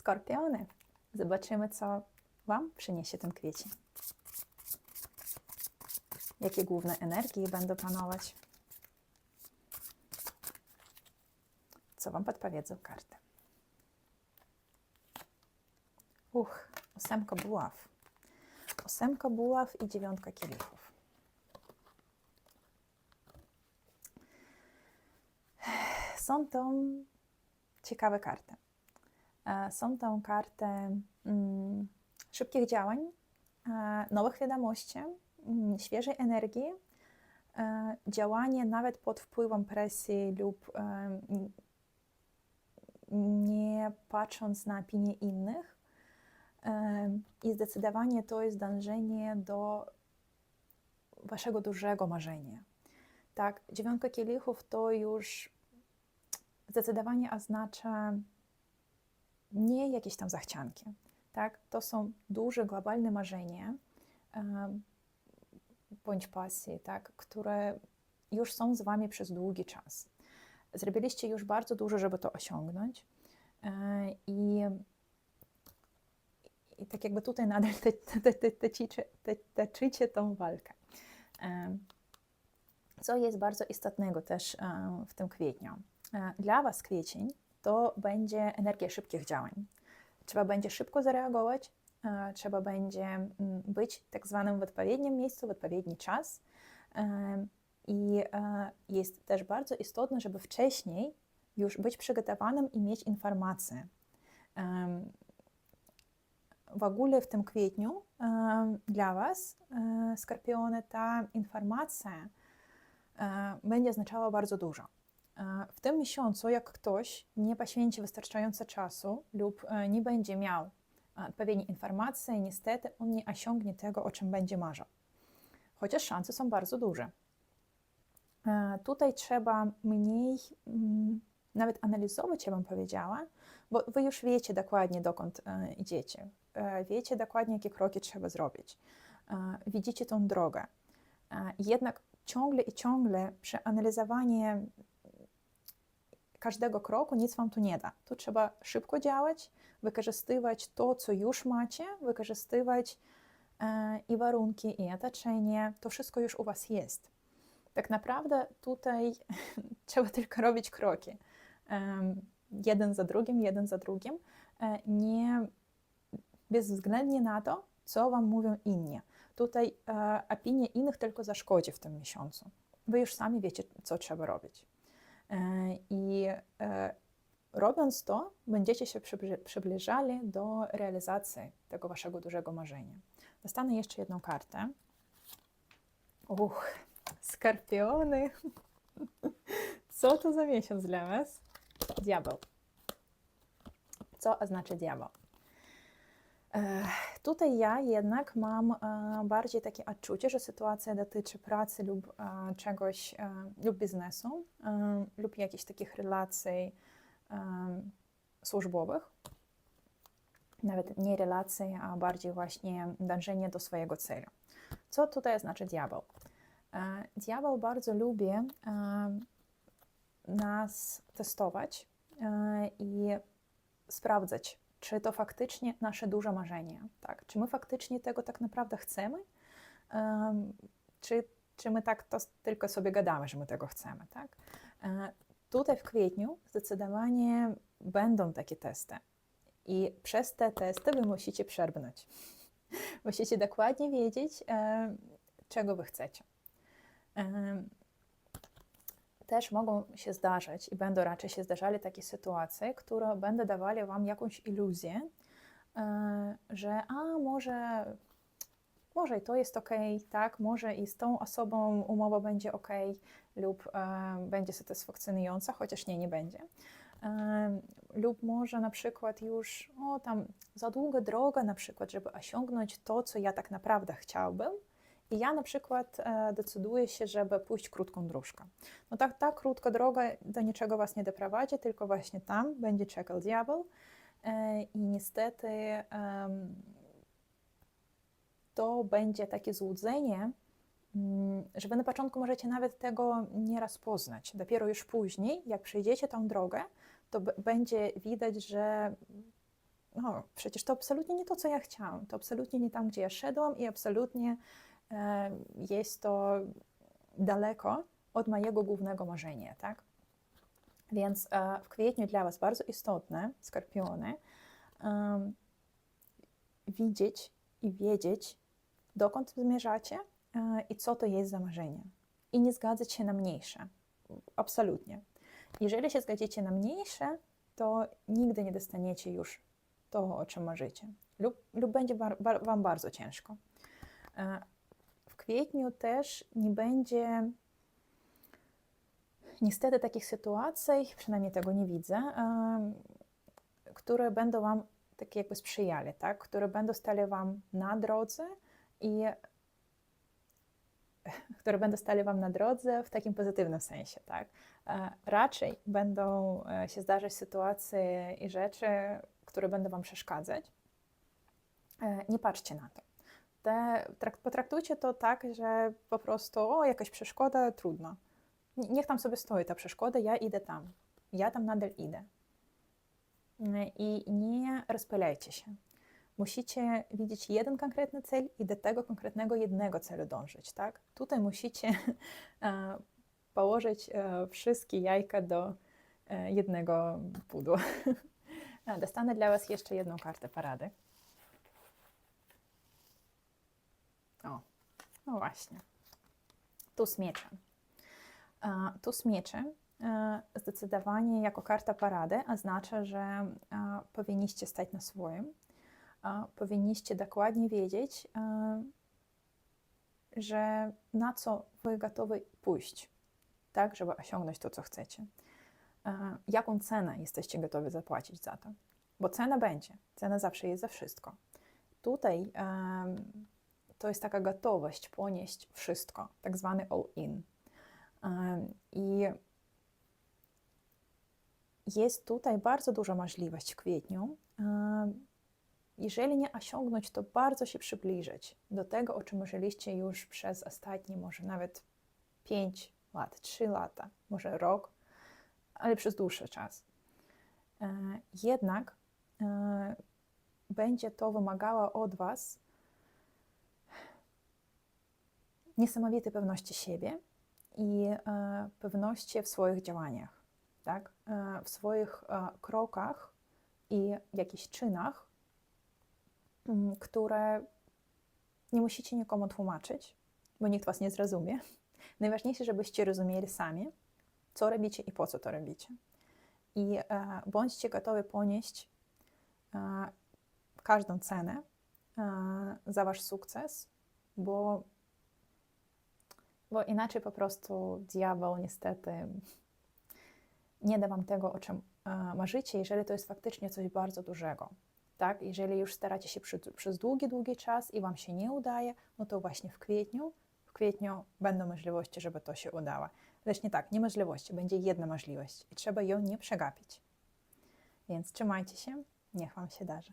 Skorpiony. Zobaczymy, co Wam przyniesie ten kwiecień. Jakie główne energie będą panować? Co Wam podpowiedzą karty? Uch, ósemka buław. Ósemka buław i dziewiątka kielichów. Są to ciekawe karty. E, Są to karty mm, szybkich działań, e, nowych wiadomości, mm, świeżej energii, e, działanie nawet pod wpływem presji lub nie patrząc na opinie innych. I zdecydowanie to jest dążenie do waszego dużego marzenia. Tak, dziewiątka kielichów to już zdecydowanie oznacza nie jakieś tam zachcianki. Tak? To są duże, globalne marzenia bądź pasje, tak? które już są z Wami przez długi czas. Zrobiliście już bardzo dużo, żeby to osiągnąć e, i, i tak jakby tutaj nadal toczycie, tą walkę. Co jest bardzo istotnego też w tym kwietniu. E, Dla Was kwiecień to będzie energia szybkich działań. Trzeba będzie szybko zareagować, e, trzeba będzie mm, być tak zwanym w odpowiednim miejscu, w odpowiedni czas. E, I e, jest też bardzo istotne, żeby wcześniej już być przygotowanym i mieć informacje. W ogóle w tym kwietniu dla Was, Skorpiony, ta informacja będzie oznaczała bardzo dużo. E, W tym miesiącu, jak ktoś nie poświęci wystarczająco czasu lub e, nie będzie miał e, odpowiedniej informacji, niestety on nie osiągnie tego, o czym będzie marzył. Chociaż szanse są bardzo duże. Tutaj trzeba mniej mm, nawet analizować, ja bym powiedziała, bo wy już wiecie dokładnie, dokąd idziecie. Wiecie dokładnie, jakie kroki trzeba zrobić. Widzicie tą drogę. Jednak ciągle i ciągle przeanalizowanie każdego kroku nic Wam tu nie da. Tu trzeba szybko działać, wykorzystywać to, co już macie, wykorzystywać e, i warunki, i otoczenie. To wszystko już u Was jest. Tak naprawdę tutaj trzeba tylko robić kroki. Jeden za drugim, jeden za drugim, e, nie bezwzględnie na to, co Wam mówią inni. Tutaj e, opinia innych tylko zaszkodzi w tym miesiącu. Wy już sami wiecie, co trzeba robić. I e, robiąc to, będziecie się przybli- przybliżali do realizacji tego waszego dużego marzenia. Dostanę jeszcze jedną kartę. Uch, skorpiony. Co to za miesiąc dla was? Diabeł. Co oznacza diabeł? Tutaj ja jednak mam e, bardziej takie odczucie, że sytuacja dotyczy pracy lub e, czegoś, e, lub biznesu, lub jakichś takich relacji służbowych. Nawet nie relacji, a bardziej właśnie dążenie do swojego celu. Co tutaj oznacza diabeł? Diabeł bardzo lubi nas testować i sprawdzać, czy to faktycznie nasze duże marzenie, tak? Czy my faktycznie tego tak naprawdę chcemy? Em, czy, czy my tak to tylko sobie gadamy, że my tego chcemy, tak? E, Tutaj w kwietniu zdecydowanie będą takie testy. I przez te testy wy musicie przebrnąć. Musicie dokładnie wiedzieć, e, czego wy chcecie. Em, też mogą się zdarzać i będą raczej się zdarzali takie sytuacje, które będą dawały Wam jakąś iluzję, e, że a może, może i to jest ok, tak, może i z tą osobą umowa będzie ok lub e, będzie satysfakcjonująca, chociaż nie, nie będzie. E, lub może na przykład już o, tam za długa droga na przykład, żeby osiągnąć to, co ja tak naprawdę chciałbym, i ja na przykład e, decyduję się, żeby pójść krótką dróżkę. No tak, ta krótka droga do niczego Was nie doprowadzi, tylko właśnie tam będzie czekał diabeł i niestety to będzie takie złudzenie, mm, że Wy na początku możecie nawet tego nie rozpoznać. Dopiero już później, jak przejdziecie tą drogę, to będzie widać, że no, przecież to absolutnie nie to, co ja chciałam, to absolutnie nie tam, gdzie ja szedłam i absolutnie jest to daleko od mojego głównego marzenia, tak? Więc e, w kwietniu dla Was bardzo istotne, skorpiony, widzieć i wiedzieć, dokąd zmierzacie e, i co to jest za marzenie. I nie zgadzać się na mniejsze. Absolutnie. Jeżeli się zgodzicie na mniejsze, to nigdy nie dostaniecie już to, o czym marzycie. Lub, lub będzie bar, bar, Wam bardzo ciężko. Kwietniu też nie będzie niestety takich sytuacji, przynajmniej tego nie widzę, które będą Wam tak jakby sprzyjali, tak? które będą stali Wam na drodze i które będą stali Wam na drodze w takim pozytywnym sensie, tak? E, Raczej będą e, się zdarzać sytuacje i rzeczy, które będą Wam przeszkadzać. E, Nie patrzcie na to. Te, trak, potraktujcie to tak, że po prostu, o, jakaś przeszkoda, trudno. Niech tam sobie stoi ta przeszkoda, ja idę tam. Ja tam nadal idę. I nie rozpylajcie się. Musicie widzieć jeden konkretny cel i do tego konkretnego jednego celu dążyć, tak? Tutaj musicie e, położyć e, wszystkie jajka do e, jednego pudła. Dostanę dla Was jeszcze jedną kartę parady. O, no właśnie. Tu mieczy. E, Tu mieczy e, zdecydowanie jako karta parady oznacza, że e, powinniście stać na swoim, powinniście dokładnie wiedzieć, że na co wy gotowi pójść, tak, żeby osiągnąć to, co chcecie. Jaką cenę jesteście gotowi zapłacić za to? Bo cena będzie, cena zawsze jest za wszystko. Tutaj to jest taka gotowość ponieść wszystko, tak zwany all-in. I jest tutaj bardzo duża możliwość w kwietniu. Jeżeli nie osiągnąć, to bardzo się przybliżyć do tego, o czym marzyliście już przez ostatnie, może nawet 5 lat, 3 lata, może rok, ale przez dłuższy czas. E, Jednak e, będzie to wymagało od Was niesamowitej pewności siebie i e, pewności w swoich działaniach, tak? E, w swoich e, krokach i jakichś czynach, m, które nie musicie nikomu tłumaczyć, bo nikt Was nie zrozumie. Najważniejsze, żebyście rozumieli sami, co robicie i po co to robicie. I bądźcie gotowi ponieść każdą cenę za Wasz sukces, bo, bo inaczej po prostu diabeł niestety nie da Wam tego, o czym e, marzycie, jeżeli to jest faktycznie coś bardzo dużego. Tak? Jeżeli już staracie się przy, przez długi, długi czas i Wam się nie udaje, no to właśnie w kwietniu, w kwietniu będą możliwości, żeby to się udało. Lecz nie tak, nie możliwości, będzie jedna możliwość i trzeba ją nie przegapić. Więc trzymajcie się, niech Wam się darzy.